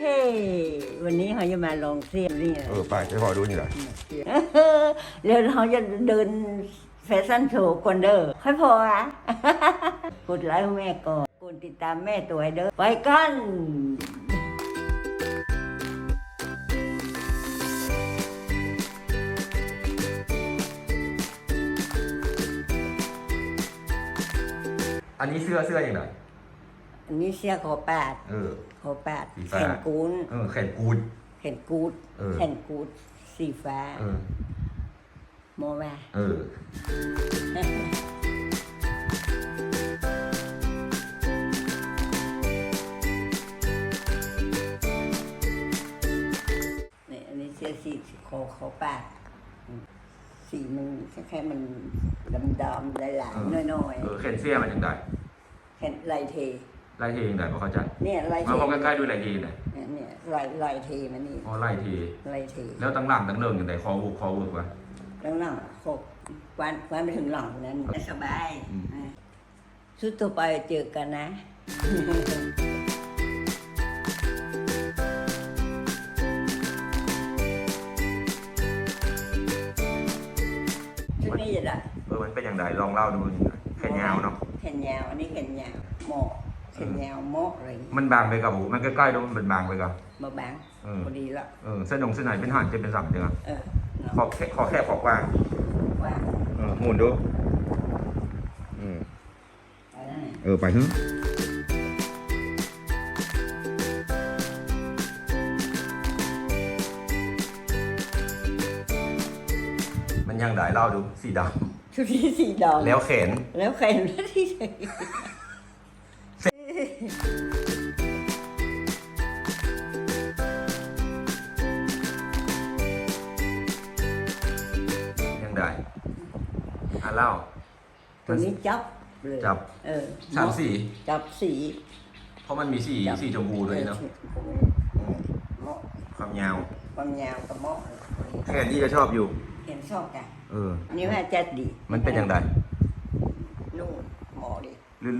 เฮ้วันนี้เขาจะมาลองเสียงนี่เออไปให้พอดูนี่แหละเดี๋ยวเราจะเดินแฟชั่นโชว์ก่อนเด้อค่อยพออะกดไลค์ให้แม่ก่อนกดติดตามแม่ตัวให้เด้อไปกันอันนี้เสื้อเสื้ออย่างไร อันนี้เสียขอแปดเออ ขอแปดสีแขฟ้านกูนเออแขนกูด แขนกูดเออ แขนกูดสีฟ้าเออ โมแม่เออนี่อันนี้เสื้อสีขอขอแปดสีมันแค่ๆมันดำๆหลายๆน้อยเออแขนเสื้อมันอย่างไรๆแขนลายเท ไล่เทอย่างไรพอเข้าใจเนี่ยลายเทมาพอใกล้ๆดูไล่เทหน่อยเนี่ยเนี่ยลายลายเทมันนี่พอไล่เทลายเทแล้วตั้งหลังตั้งเรื่องอย่างไรคอวุกคอวุกวะแล้วหลังครบวันวันไปถึงหลังนั้นสบายอืมอะสุดต่อไปเจอกันนะชุดนี้จะได้เออมันเป็นอย่างไรลองเล่าดูแขนยาวเนาะแขนยาวอันนี้แขนยาวเหมาะแขนยาวเหมาะอะไรอย่างงี้มันบางไปกับหูมันใกล้ๆดูมันเป็นบางไปกับมาบางเออพอดีละเออเส้นหนงเส้นไหนเป็นหันจะเป็นสัมเดียวเออเนาะขอแค่ขอแค่ขอกว้างว่าเออหมุนดูอืมไปได้เออไปเถอะมันยังได้เล่าดูสีดชุดที่สีดำำแล้วแขน แล้วใครที่ใส่ อะเล่า ตัวนี้จับเลยจับ เออสามสีจับสีเพราะมันมีสีจับสีชมพูด้วยเนาะเออเหมาะความยาวความยาวกับเหมาะแขนที่ก็ชอบอยู่เห็นชอบกันเออนี่ว่าจะดี มันเป็นยังไงนุ่มเหมาะดิ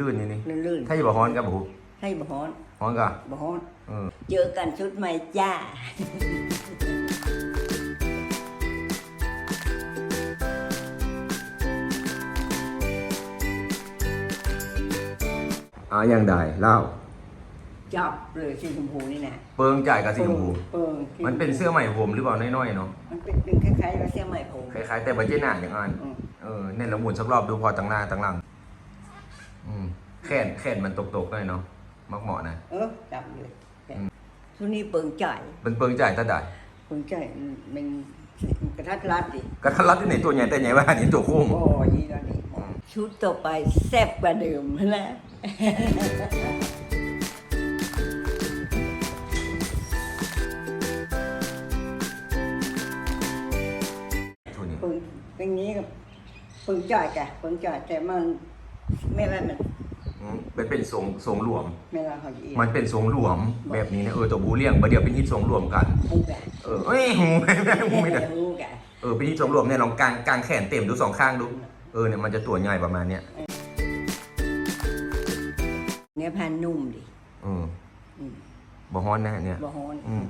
ลื่นๆนี่นี่ลื่นถ้าอยู่บ่ฮ้อนกับบ่ๆให้บฮ้อนฮ้อนกับบฮ้อนเออเจอกันชุดใหม่จ้า อ่ายังได้เล่าจับเลยสีชมพูนี่นะเปิงจ่ายกับสีชมพู เปิงมันเป็นเสื้อใหม่ผมหรือเปล่าน้อยๆเนาะมันเป็นเป็นคล้ายๆว่าเสื้อใหม่ผมคล้ายๆแต่บัจเจหนาอย่างอันอืมเออเนี่ยเราหมุนสักรอบดูพอตั้งหน้าตั้งหลังอืมแขนแขนมันตกๆหน่อยเนาะมักเหมาะนะ เออจับเลยชุดนี้เปิงจ่ายเป็นเปิงจ่ายตาได้เปิงจ่ายมันกระทัดรัดดิกระทันรัดที่ไหนตัวใหญ่แต่ใหญ่ว่านี่ตัวโค้งโอ้ยนี่แล้วนี่ชุดต่อไปแซ่บกว่าเดิมนะ ชุดนี้ปึงเป็นงี้กับปึงจ่อยกะปึงจ่อยแต่มันไม่ว่ามันอืมเป็นเป็นทรงทรงหลวมไม่ว่าเขาจะอีกมันเป็นทรงหลวมแบบนี้นะเออตัวบูเลี้ยงประเดี๋ยวเป็นฮิตทรงหลวมกันหูกะเออเอ้ยหูไม่ได้หูไม่ได้หูกะเออเป็นฮิตทรงหลวมเนี่ยลองกางกางแขนเต็มดูสองข้างดู เออเนี่ยมันจะตัวใหญ่ประมาณเนี้ยเนื้อ พันนุ่มดิเอออืมบ่ฮ้อนนะเนี่ยบ่ฮ้อนอืม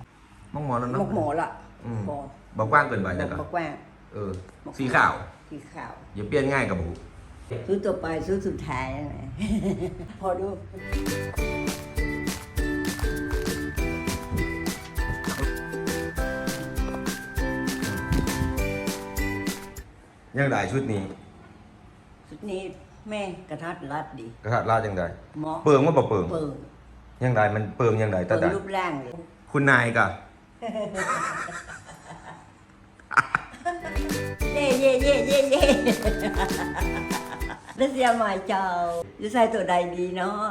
มองหมอแล้วเนาะมกหมอละอืมบอบ่กว้างเกินไปบนะอกครับบอกว่าเออ สีขาวสีขาวอย่าเปลี่ยนง่ายกับหูชุดต่อไปชุดสุดท้ายนะพอดูยังได้ชุดนี้ ชุดนี้ แม่กระทัดรัดดิกระทัดลาดยังได้เหมาะเปิงว่าบ่เปิงเปิงยังได้มันเปิงยังได้เปิตางได้รูปร่างเลยคุณนายกะเย่เย่เย่เย่เย่แล้วเสียหมายเจ้าจะใส่ตัวใดดีเนาะ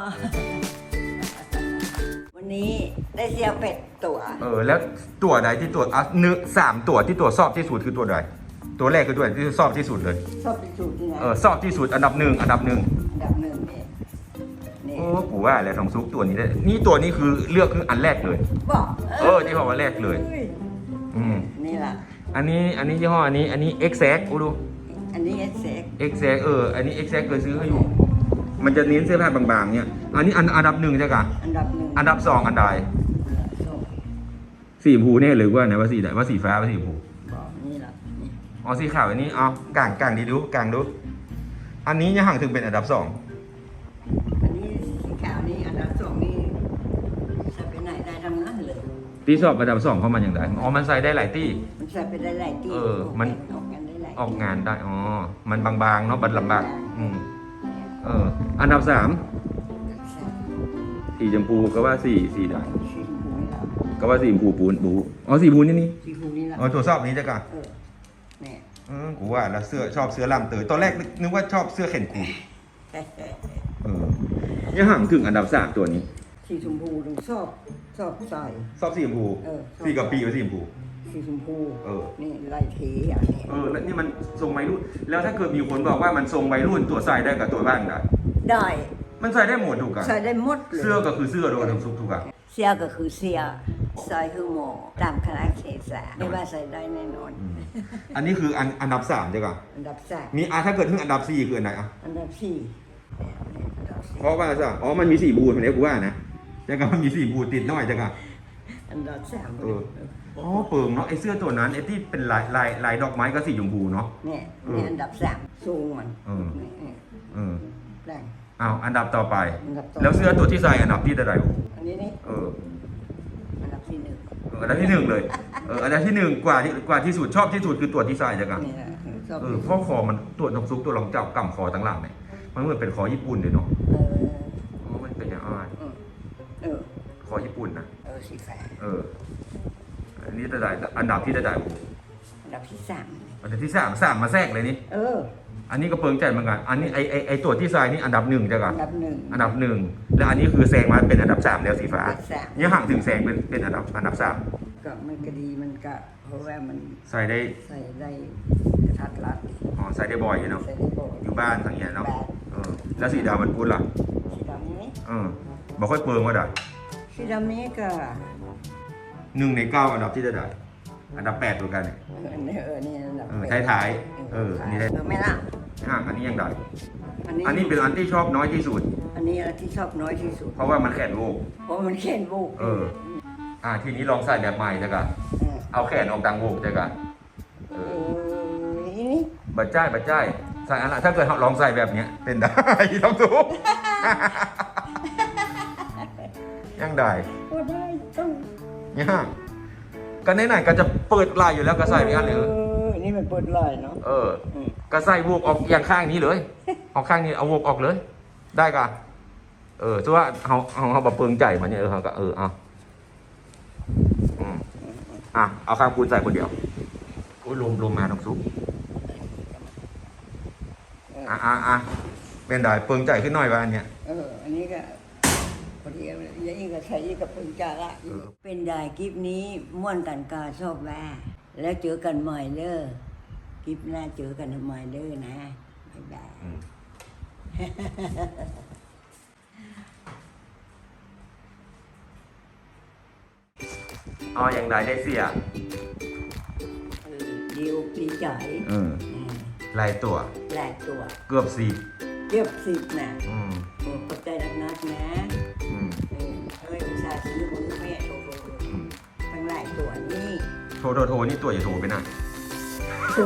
วันนี้ได้เสียเป็ดตัว เออ แล้วตัวใดที่ตัวอะเนื้อสามตัวที่ตัวชอบที่สุดคือตัวใด ตัวแรกคือตัวไหนที่ชอบที่สุดเลย ชอบเป็นสูตรนี่นะเออชอบที่สุดอันดับหนึ่งอันดับหนึ่งอันดับหนึ่งนี่นี่โอ้กูว่าอะไรทองซุปตัวนี้ได้นี่ตัวนี้คือเลือกคืออันแรกเลย บอกเออที่บอกว่าแรกเลยอ้อืมนี่ล่ะ อันนี้อันนี้ยี่ห้ออันนี้อันนี้ exact กูดู อันนี้เอสเซ็ก exact เอออันนี้ exact เคยซื้อให้อยู่ มันจะเน้นเสื้อผ้าบางๆเนี่ยอันนี้อันอันดับหนึ่งใช่กะอันดับหนึ่งอันดับสองอันใดสองสีชมพูเนี่ยหรือว่าไหนว่าสีไหนว่าสีฟ้าว่าสีชมพู อ๋อสีขาวอันนี้เอากลางกลางดีดูกลางดู อันนี้ยังห่างถึงเป็นอันดับสองอันนี้สีขาวนี่อันดับสองนี่ใส่ไปไหนได้ทั้งนั้นเลยที่สอบอันดับสองเพราะมันอย่างไรอ๋อมันใส่ได้หลายที่มันใส่ไปได้หลายที่เออมัน ออกกันได้หลายออกงานได้อ๋อมันบางๆเนาะบัดลำบากอืมเอออันดับสามสีชมพูก็ว่าสีสีดสีชมพูนี่แหละำก็ว่าสีชมพูปูนปูอ๋อสีชมพูนี่นี่สีชมพูนี่แหละอ๋อตัวชอบนี้จ้ะกะเออเนี่ยอืมกูว่าแล้วเสื้อชอบเสื้อลำเตยตอนแรกนึกนึกว่าชอบเสื้อเข็นกูเออยังห่างถึงอันดับสามตัวนี้ สีชมพูต้องชอบชอบใส่ ชอบสีชมพูเออชอบ สีกับปีกับสีชมพู สีชมพูเออ นี่ไล่เทอย่างนี้เออแล้วนี่มันทรงวัยรุ่น แล้วถ้าเกิดมีคนบอกว่ามันทรงวัยรุ่นตัวใส่ได้กับตัวบ้างได้ได้มันใส่ได้หมดถูกกันใส่ได้หมดเลยเสื้อก็คือเสื้อโดยทั้งสุกถูกกันเสียก็คือเสีย ใส่คือหมอตามคณะเทศะไม่ว่าใส่ได้แน่นอนอันนี้คืออันอันดับสามจ้ะกะอันดับสามมีอะถ้าเกิดถึงอันดับสี่คืออันไหนอะอันดับสี่เนี่ยอันดับสี่เพราะว่าจ้ะอ๋อมันมีสี่บูทมันเนี้ยกูว่านะจ้ะกะมันมีสี่บูทติดหน่อยจ้ะกะ อันดับสามเออ อ๋อเปิงเนาะไอเสื้อตัวนั้นไอที่เป็นลายลายลายดอกไม้ก็สีชมพูเนาะ เนี่ยเออเนี่ยอันดับสามสูงมันเออนี่นี่เออแปลง อ้าวอันดับต่อไป อันดับต่อแล้วเสื้อตัวที่ใส่อันดับที่เท่าไหร่อันนี้นี่เอออันดับที่หนึ่งเอออันดับที่หนึ่งเลยเอออันดับที่หนึ่งกว่าที่กว่าที่สุดชอบที่สุดคือตัวที่ใส่จ้ะกะนี่นะชอบเออเพราะคอมันตัวนกซุกตัวรองเจ้ากำคอทั้งหลังเนี่ยมันเหมือนเป็นคอญี่ปุ่นเลยเนาะเอออ๋อมันเป็นอย่างอ่านอืมเออคอญี่ปุ่นนะเออสีฟ้าเออ อันนี้จะได้อันดับที่จะได้อันดับที่สามอันดับที่สามสามมาแทรกเลยนี่ เออ อันนี้ก็เปิงใจเหมือนกัน อันนี้ไอไอไอตัวที่ใส่นี่อันดับหนึ่งจ้ะกัอันนดับหนึ่งอันดับหนึ่งแล้วอันนี้คือแซงมาเป็นอันดับสามแล้วสีฟ้าอันดับสามเนี่ยห่างถึงแซงเป็นเป็นอันดับอันดับสามก็มันก็ดีมันก็เพราะว่ามันใส่ได้ใส่ได้กระทัดรัดอ๋อใส่ได้บ่อยอยู่เนาะใส่ได้บ่อยอยู่บ้านทั้งเนี้ยเนาะบ้านเออแล้วสีดำมันพูดล่ะสีดำนี้เออบอกค่อยเปิงว่าได้สีดำนี้ก็หนึ่งในเก้าอันดับที่จะได้ อันดับแปดตัวกันเนี่ยเออนี่เออนี่อันดับเออแปดท้ายๆเอออันนี้ได้เออไม่ละห่างอันนี้ยังได้อันนี้อันนี้เป็นอันที่ชอบน้อยที่สุด อันนี้อันที่ชอบน้อยที่สุด เพราะว่ามันแขนโวกเพราะมันเข็นบุกเออ อ่าทีนี้ลองใส่แบบใหม่จ้ะกันเออเอาแขนออกดังโวกจ้ะกันเอเอออนี่นี่บัดจ้ายบัดจ้ายใส่อันละถ้าเกิดลองใส่แบบเนี้ยเป็นได้ ต้องถูกยังได้ ก็ได้ต้องยังก็ ไหนๆก็จะเปิดลายอยู่แล้วก็ใส่ไปอันหนึงเออนี่มันเปิดลายเนาะเออ อืมก็ใส่วกออกอย่างข้างนี้เลยออกข้างนี้เอาวกออกเลย ได้กะเออถือว่าเขาเขาเขาบะเปิงใจมันเนี่ยเออเขาก็เออเอาอืมอะเอาข้างปูนใส่คนเดียวโอ้ยลมลมมาต้องซุปอะอะอะเป็นได้เปิงใจขึ้นหน่อยว่าอันเนี้ย เออ อันนี้ก็พอดี อย่างนี้ก็ใช้ยี่กับเป็นจาระเออเป็นได้คลิปนี้ม่วนกันกาชอบแว่แล้วเจอกันใหม่เด้อคลิปหน้าเจอกันใหม่เด้อนะบ๊ายบายอืมเอาอย่างใดได้เสียเออดีอกดีใจเออเออลายตัวแลกตัว เกือบสี่เรียบสิบนะอืมโอ้ขอบใจนักนักๆนะอืมเออเฮ้ยอุตส่าห์ซื้อมือแม่โทรอืมๆทั้งหลายตัวนี่โทรโทรโทรนี่ตัวอย่าโทรไปนะ โทร